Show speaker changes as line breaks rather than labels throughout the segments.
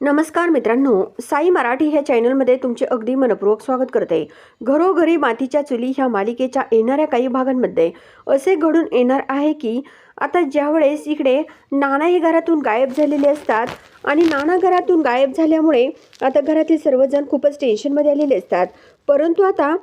नमस्कार मित्रांनो साई मराठी ह्या चॅनलमध्ये तुमचे अगदी मनपूर्वक स्वागत करते. घरोघरी मातीच्या चुली ह्या मालिकेच्या येणाऱ्या काही भागांमध्ये असे घडून येणार आहे की आता ज्यावेळेस इकडे नाना हे घरातून गायब झालेले असतात आणि नाना घरातून गायब झाल्यामुळे आता घरातील सर्वजण खूपच टेन्शनमध्ये आलेले असतात. परंतु आता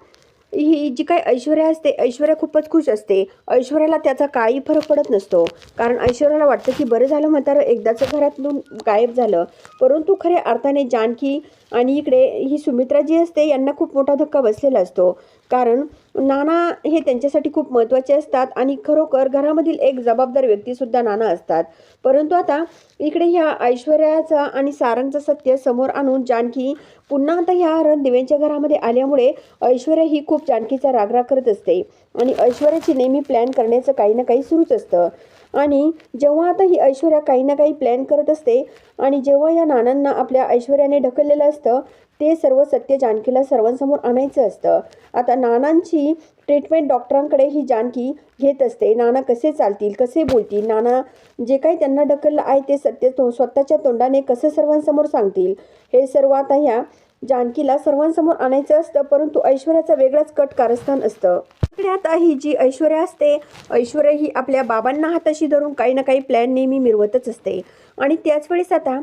ही जी काही ऐश्वर्या असते ऐश्वर्या खूपच खुश असते. ऐश्वर्याला त्याचा काही फरक पडत नसतो. कारण ऐश्वर्याला वाटतं की बरं झालं म्हातारं एकदाचं घरातून गायब झालं. परंतु खऱ्या अर्थाने जानकी आणि इकडे ही सुमित्रा जी असते यांना खूप मोठा धक्का बसलेला असतो. कारण नाना हे त्यांच्यासाठी खूप महत्त्वाचे असतात आणि खरोखर घरामधील एक जबाबदार व्यक्तीसुद्धा नाना असतात. परंतु आता इकडे ह्या ऐश्वर्याचा आणि सारंगचं सत्य समोर आणून जानकी पुन्हा आता ह्या रणदिवेंच्या घरामध्ये आल्यामुळे ऐश्वर्या ही खूप जानकीचा रागराग करत असते. आणि ऐश्वर्याची नेहमी प्लॅन करण्याचं काही ना काही सुरूच असतं. आणि जेव्हा आता ही ऐश्वर्या काही ना काही प्लॅन करत असते आणि जेव्हा या नानांना आपल्या ऐश्वर्याने ढकललेलं असतं ते सर्व सत्य जानकीला सर्वांसमोर आणायचं असतं. आता नानांची ट्रीटमेंट डॉक्टरांकडे ही जानकी घेत असते. नाना कसे चालतील कसे बोलतील नाना जे काही त्यांना ढकललं आहे ते सत्य तो स्वतःच्या तोंडाने कसं सर्वांसमोर सांगतील? हे सर्व आता ह्या जानकीला सर्वांसमोर आणायचं असतं परंतु ऐश्वर्याचा वेगळाच कट कारस्थान असतं. इकडे आता ही जी ऐश्वर्या असते ऐश्वर्या ही आपल्या बाबांना हाताशी धरून काही ना काही प्लॅन नेहमी मिरवतच असते. आणि त्याच वेळेस आता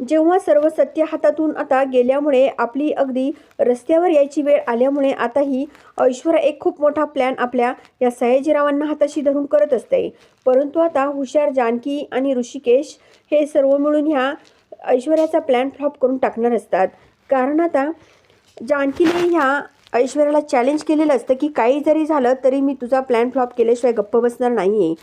जेव्हा सर्व सत्य हातातून आता गेल्यामुळे आपली अगदी रस्त्यावर यायची वेळ आल्यामुळे आता ही ऐश्वर्या एक खूप मोठा प्लॅन आपल्या या सयाजीरावांना हाताशी धरून करत असते. परंतु आता हुशार जानकी आणि ऋषिकेश हे सर्व मिळून ह्या ऐश्वर्याचा प्लॅन फ्लॉप करून टाकणार असतात. कारण आता जानकीने ह्या ऐश्वर्याला चॅलेंज केलेलं असतं की काही जरी झालं तरी मी तुझा प्लॅन फ्लॉप केल्याशिवाय गप्प बसणार नाही आहे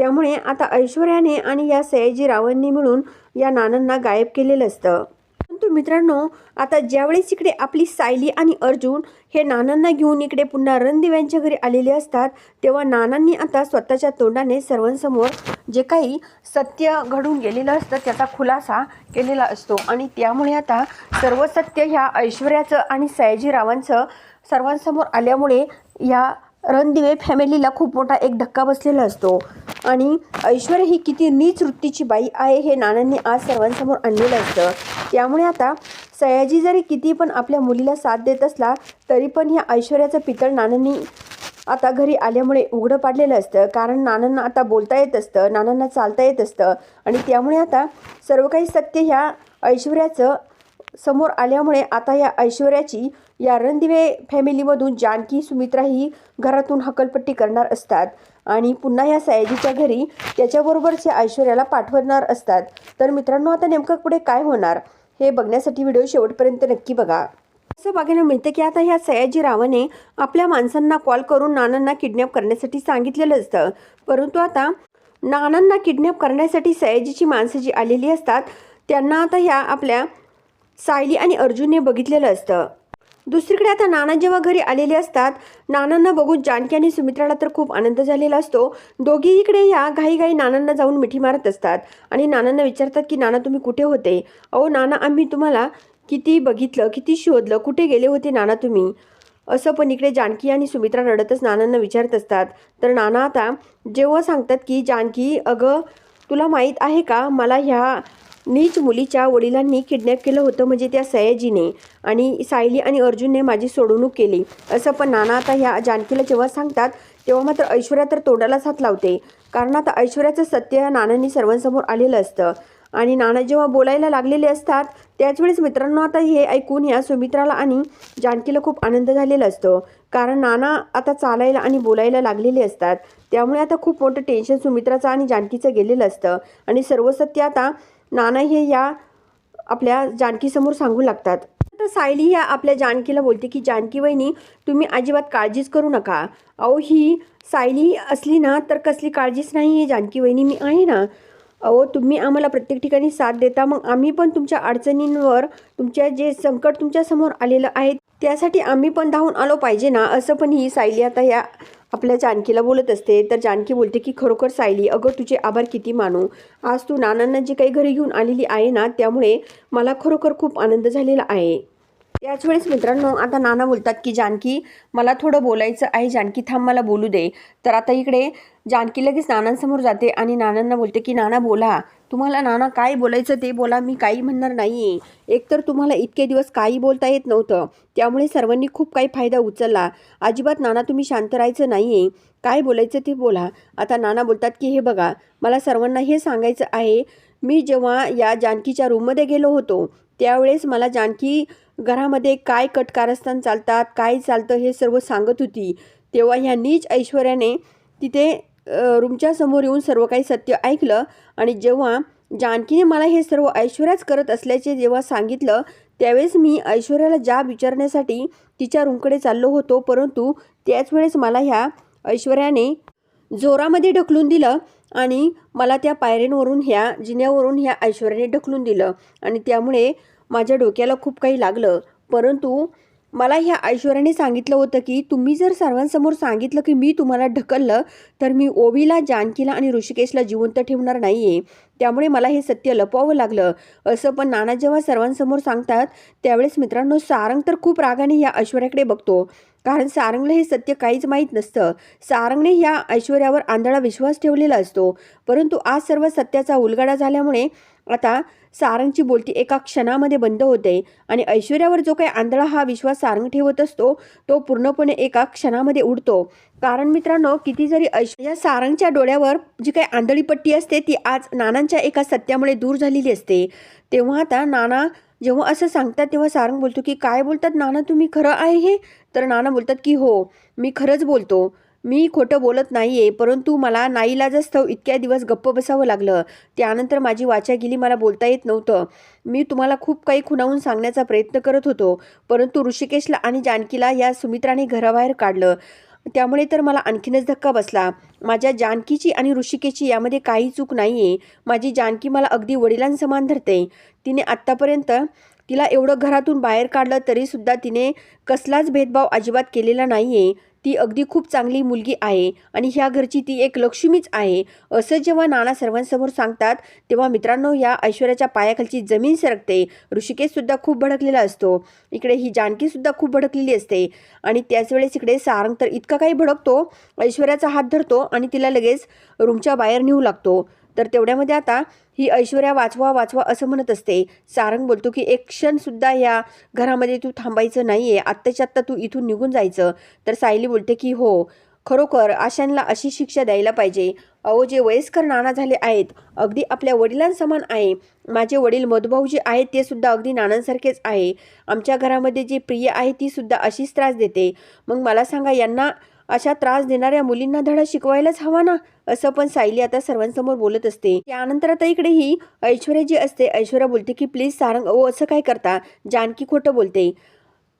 त्यामुळे आता ऐश्वर्याने आणि या सयाजीरावांनी मिळून या नानांना गायब केलेलं असतं. परंतु मित्रांनो आता ज्यावेळेस इकडे आपली सायली आणि अर्जुन हे नानांना घेऊन इकडे पुन्हा रणदिव्यांच्या घरी आलेले असतात तेव्हा नानांनी आता स्वतःच्या तोंडाने सर्वांसमोर जे काही सत्य घडून गेलेलं असतं त्याचा खुलासा केलेला असतो. आणि त्यामुळे आता सर्व सत्य ह्या ऐश्वर्याचं आणि सयाजीरावांचं सर्वांसमोर आल्यामुळे या रणदिवे फॅमिलीला खूप मोठा एक धक्का बसलेला असतो. आणि ऐश्वर्या ही किती नीच वृत्तीची बाई आहे हे नानांनी आज सर्वांसमोर आणलेलं असतं. त्यामुळे आता सयाजी जरी किती पण आपल्या मुलीला साथ देत असला तरी पण ह्या ऐश्वर्याचं पितळ नानांनी आता घरी आल्यामुळे उघडं पाडलेलं असतं. कारण नानांना आता बोलता येत असतं नानांना चालता येत असतं. आणि त्यामुळे आता सर्व काही सत्य ह्या ऐश्वर्याचं समोर आल्यामुळे आता या ऐश्वर्याची या रणदिवे फॅमिलीमधून जानकी सुमित्रा ही घरातून हकलपट्टी करणार असतात. आणि पुन्हा या सयाजीच्या घरी त्याच्याबरोबरच्या ऐश्वर्याला पाठवणार असतात. तर मित्रांनो आता नेमकं पुढे काय होणार हे बघण्यासाठी व्हिडिओ शेवटपर्यंत नक्की बघा. असं बघायला मिळतं की आता ह्या सयाजी रावाने आपल्या माणसांना कॉल करून नानांना किडनॅप करण्यासाठी सांगितलेलं असतं. परंतु आता नानांना किडनॅप करण्यासाठी सयाजीची माणसं जी आलेली असतात त्यांना आता ह्या आपल्या सायली आणि अर्जुनने बघितलेलं असतं. दुसरीकडे आता नाना जेव्हा घरी आलेले असतात नानांना बघून जानकी आणि सुमित्राला तर खूप आनंद झालेला असतो. दोघी इकडे या घाईघाई नानांना जाऊन मिठी मारत असतात आणि नानांना विचारतात की नाना तुम्ही कुठे होते? अहो नाना आम्ही तुम्हाला किती बघितलं किती शोधलं कुठे गेले होते नाना तुम्ही? असं पण इकडे जानकी आणि सुमित्रा रडतच नानांना विचारत असतात. तर नाना आता जेव्हा सांगतात की जानकी अगं तुला माहीत आहे का? मला ह्या नीच मुलीच्या वडिलांनी किडनॅप केलं होतं म्हणजे त्या सयाजीने. आणि सायली आणि अर्जुनने माझी सोडवणूक केली. असं पण नाना आता ह्या जानकीला जेव्हा सांगतात तेव्हा मात्र ऐश्वर्या तर तोंडालाच हात लावते. कारण आता ऐश्वर्याचं सत्य नानांनी सर्वांसमोर आलेलं असतं. आणि नाना जेव्हा बोलायला लागलेले असतात त्याच वेळेस मित्रांनो आता हे ऐकून या सुमित्राला आणि जानकीला खूप आनंद झालेला असतो. कारण नाना आता चालायला आणि बोलायला लागलेले असतात. त्यामुळे आता खूप मोठं टेन्शन सुमित्राचं आणि जानकीचं गेलेलं असतं. आणि सर्व सत्य आता नाना हे या आपल्या जानकीसमोर सांगू लागतात. तर सायली ह्या आपल्या जानकीला बोलते की जानकी वहिनी तुम्ही अजिबात काळजीच करू नका. अहो ही सायली असली ना तर कसली काळजीच नाही आहे जानकी वहिनी. मी आहे ना. अहो तुम्ही आम्हाला प्रत्येक ठिकाणी साथ देता मग आम्ही पण तुमच्या अडचणींवर तुमच्या जे संकट तुमच्यासमोर आलेलं आहे त्यासाठी आम्ही पण धावून आलो पाहिजे ना असं पण ही सायली आता या आपल्या जानकीला बोलत असते. तर जानकी बोलते की खरोखर सायली अगं तुझे आभार किती मानू. आज तू नानांना जी काही घरी घेऊन आलेली आहे ना त्यामुळे मला खरोखर खूप आनंद झालेला आहे. त्याच वेळेस मित्रांनो आता नाना बोलतात की जानकी मला थोडं बोलायचं आहे. जानकी थांब मला बोलू दे. तर आता इकडे जानकी लगेच नानांसमोर जाते आणि नानांना बोलते की नाना बोला. तुम्हाला नाना काय बोलायचं ते बोला मी काही म्हणणार नाही आहे एकतर तुम्हाला इतके दिवस काही बोलता येत नव्हतं त्यामुळे सर्वांनी खूप काही फायदा उचलला. अजिबात नाना तुम्ही शांत राहायचं नाही आहे काय बोलायचं ते बोला. आता नाना बोलतात की हे बघा मला सर्वांना हे सांगायचं आहे. मी जेव्हा या जानकीच्या रूममध्ये गेलो होतो त्यावेळेस मला जानकी घरामध्ये काय कटकारस्थान चालतात काय चालतं हे सर्व सांगत होती. तेव्हा ह्या नीच ऐश्वर्याने तिथे रूमच्या समोर येऊन सर्व काही सत्य ऐकलं आणि जेव्हा जानकीने मला हे सर्व ऐश्वर्याच करत असल्याचे जेव्हा सांगितलं त्यावेळेस मी ऐश्वर्याला जाब विचारण्यासाठी तिच्या रूमकडे चाललो होतो. परंतु त्याच वेळेस मला ह्या ऐश्वर्याने जोरामध्ये ढकलून दिलं आणि मला त्या पायऱ्यांवरून ह्या जिन्यावरून ह्या ऐश्वर्याने ढकलून दिलं आणि त्यामुळे माझ्या डोक्याला खूप काही लागलं. परंतु मला ह्या ऐश्वर्याने सांगितलं होतं की तुम्ही जर सर्वांसमोर सांगितलं की मी तुम्हाला ढकललं तर मी ओवीला जानकीला आणि ऋषिकेशला जिवंत ठेवणार नाही आहे त्यामुळे मला हे सत्य लपवावं लागलं. असं पण नाना जेव्हा सर्वांसमोर सांगतात त्यावेळेस मित्रांनो सारंग तर खूप रागाने या ऐश्वर्याकडे बघतो. कारण सारंगला हे सत्य काहीच माहीत नसतं. सारंगने ह्या ऐश्वर्यावर आंधळा विश्वास ठेवलेला असतो. परंतु आज सर्व सत्याचा उलगडा झाल्यामुळे आता सारंगची बोलती एका क्षणामध्ये बंद होते आणि ऐश्वर्यावर जो काही आंधळा हा विश्वास सारंग ठेवत असतो तो पूर्णपणे एका क्षणामध्ये उडतो. कारण मित्रांनो किती जरी ऐश्वर्या सारंगच्या डोळ्यावर जी काही आंधळी पट्टी असते ती आज नानांच्या एका सत्यामुळे दूर झालेली असते. तेव्हा आता नाना जेव्हा असं सांगतात तेव्हा सारंग बोलतो की काय बोलतात नाना? तुम्ही खरं आहे हे? तर नाना बोलतात की हो मी खरंच बोलतो. मी खोटं बोलत नाही आहे परंतु मला नाईलाजस्तव इतक्या दिवस गप्प बसावं लागलं. त्यानंतर माझी वाचा गेली मला बोलता येत नव्हतं. मी तुम्हाला खूप काही खुणावून सांगण्याचा प्रयत्न करत होतो परंतु ऋषिकेशला आणि जानकीला या सुमित्राने घराबाहेर काढलं. त्यामुळे तर मला आणखीनच धक्का बसला. माझ्या जानकीची आणि ऋषिकेची यामध्ये काही चूक नाही आहे माझी जानकी मला अगदी वडिलांसमान धरते. तिने आत्तापर्यंत तिला एवढं घरातून बाहेर काढलं तरीसुद्धा तिने कसलाच भेदभाव अजिबात केलेला नाही आहे ती अगदी खूप चांगली मुलगी आहे आणि ह्या घरची ती एक लक्ष्मीच आहे. असं जेव्हा नाना सर्वांसमोर सांगतात तेव्हा मित्रांनो या ऐश्वर्याच्या पायाखालची जमीन सरकते. ऋषिकेशसुद्धा खूप भडकलेला असतो. इकडे ही जानकीसुद्धा खूप भडकलेली असते. आणि त्याच वेळेस इकडे सारंग तर इतका काही भडकतो ऐश्वर्याचा हात धरतो आणि तिला लगेच रूमच्या बाहेर नेऊ लागतो. तर तेवढ्यामध्ये आता ही ऐश्वर्या वाचवा वाचवा असं म्हणत असते. सारंग बोलतो की एक क्षणसुद्धा या घरामध्ये तू थांबायचं नाही आहे आत्ताच्या आत्ता तू इथून निघून जायचं. तर सायली बोलते की हो खरोखर आशांना अशी शिक्षा द्यायला पाहिजे. अहो जे वयस्कर नाना झाले आहेत अगदी आपल्या वडिलांसमान आहे. माझे वडील मधुभाऊ जे आहेत ते सुद्धा अगदी नानांसारखेच आहे. आमच्या घरामध्ये जी प्रिय आहे ती सुद्धा अशीच त्रास देते. मग मला सांगा यांना अशा त्रास देणाऱ्या मुलींना धडा शिकवायलाच हवा ना? असं पण सायली आता सर्वांसमोर बोलत असते. त्यानंतर आता इकडे ही ऐश्वर्या जी असते ऐश्वर्या बोलते की प्लीज सारंग अहो असं काय करता? जानकी खोटं बोलते.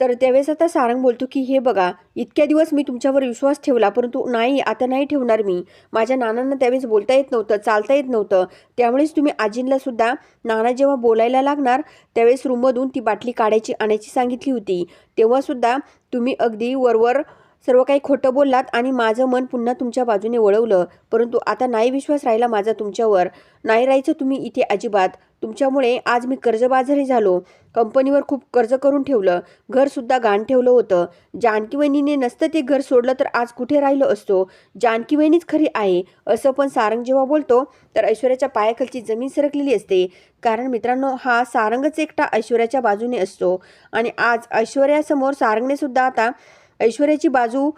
तर त्यावेळेस आता सारंग बोलतो की हे बघा इतक्या दिवस मी तुमच्यावर विश्वास ठेवला परंतु नाही आता नाही ठेवणार मी. माझ्या नानांना त्यावेळेस बोलता येत नव्हतं चालता येत नव्हतं. त्यामुळेच तुम्ही आजींना सुद्धा नाना जेव्हा बोलायला लागणार त्यावेळेस रूममधून ती बाटली काढायची आणायची सांगितली होती. तेव्हासुद्धा तुम्ही अगदी वरवर सर्व काही खोटं बोललात आणि माझं मन पुन्हा तुमच्या बाजूने वळवलं. परंतु आता नाही विश्वास राहिला माझा तुमच्यावर. नाही राहायचं तुम्ही इथे अजिबात. तुमच्यामुळे आज मी कर्जबाजारी झालो. कंपनीवर खूप कर्ज करून ठेवलं. घरसुद्धा गाण ठेवलं होतं. जानकी वहिनीने नसतं ते घर सोडलं तर आज कुठे राहिलो असतो? जानकी वहिनीच खरी आहे. असं पण सारंग जेव्हा बोलतो तर ऐश्वर्याच्या पायाखालची जमीन सरकलेली असते. कारण मित्रांनो हा सारंगच एकटा ऐश्वर्याच्या बाजूने असतो. आणि आज ऐश्वर्यासमोर सारंगने सुद्धा आता ऐश्वर्याची बाजू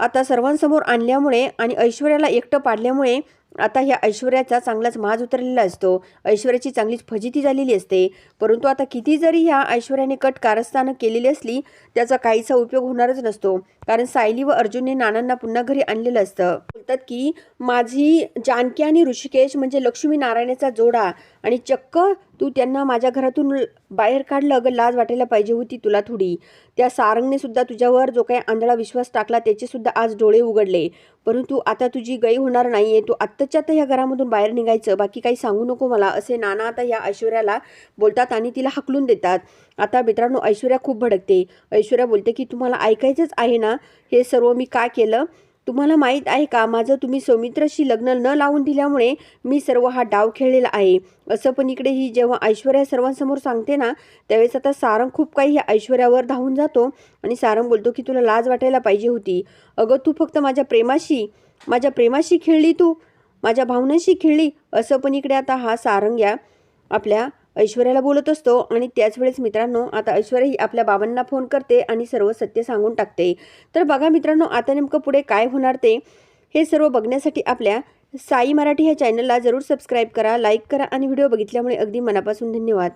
आता सर्वांसमोर आणल्यामुळे आणि ऐश्वर्याला एकटं पाडल्यामुळे आता ह्या ऐश्वर्याचा चांगलाच माज उतरलेला असतो. ऐश्वर्याची चांगलीच फजिती झालेली असते. परंतु आता किती जरी ह्या ऐश्वर्याने कट कारस्थानं केलेली असली त्याचा काहीसा उपयोग होणारच नसतो. कारण सायली व अर्जुनने नानांना पुन्हा घरी आणलेलं असतं. बोलतात की माझी जानकी आणि ऋषिकेश म्हणजे लक्ष्मी नारायणाचा जोडा आणि चक्क तू त्यांना माझ्या घरातून बाहेर काढलं अगं लाज वाटायला पाहिजे होती तुला थोडी. त्या सारंगने सुद्धा तुझ्यावर जो काही आंधळा विश्वास टाकला त्याचे सुद्धा आज डोळे उघडले. परंतु आता तुझी गई होणार नाही आहे तू आत्ताच्या तर ह्या घरामधून बाहेर निघायचं. बाकी काही सांगू नको मला असे नाना आता या ऐश्वर्याला बोलतात आणि तिला हकलून देतात. आता मित्रांनो ऐश्वर्या खूप भडकते. ऐश्वर्या बोलते की तुम्हाला ऐकायचंच आहे ना? हे सर्व मी काय केलं? तुम्हाला माहीत आहे का? माझं तुम्ही सौमित्रशी लग्न न लावून दिल्यामुळे मी सर्व हा डाव खेळलेला आहे. असं पण इकडे ही जेव्हा ऐश्वर्या सर्वांसमोर सांगते ना त्यावेळेस आता सारंग खूप काही ह्या ऐश्वर्यावर धावून जातो आणि सारंग बोलतो की तुला लाज वाटायला पाहिजे होती. अगं तू फक्त माझ्या प्रेमाशी माझ्या प्रेमाशी खेळली तू माझ्या भावनाशी खेळली. असं पण इकडे आता हा सारंग या आपल्या ऐश्वर्याला बोलत असतो आणि त्याच वेळेस मित्रांनो आता ऐश्वर्याही आपल्या बाबांना फोन करते आणि सर्व सत्य सांगून टाकते. तर बघा मित्रांनो आता नेमकं पुढे काय होणार ते हे सर्व बघण्यासाठी आपल्या साई मराठी ह्या चॅनलला जरूर सबस्क्राईब करा लाईक करा आणि व्हिडिओ बघितल्यामुळे अगदी मनापासून धन्यवाद.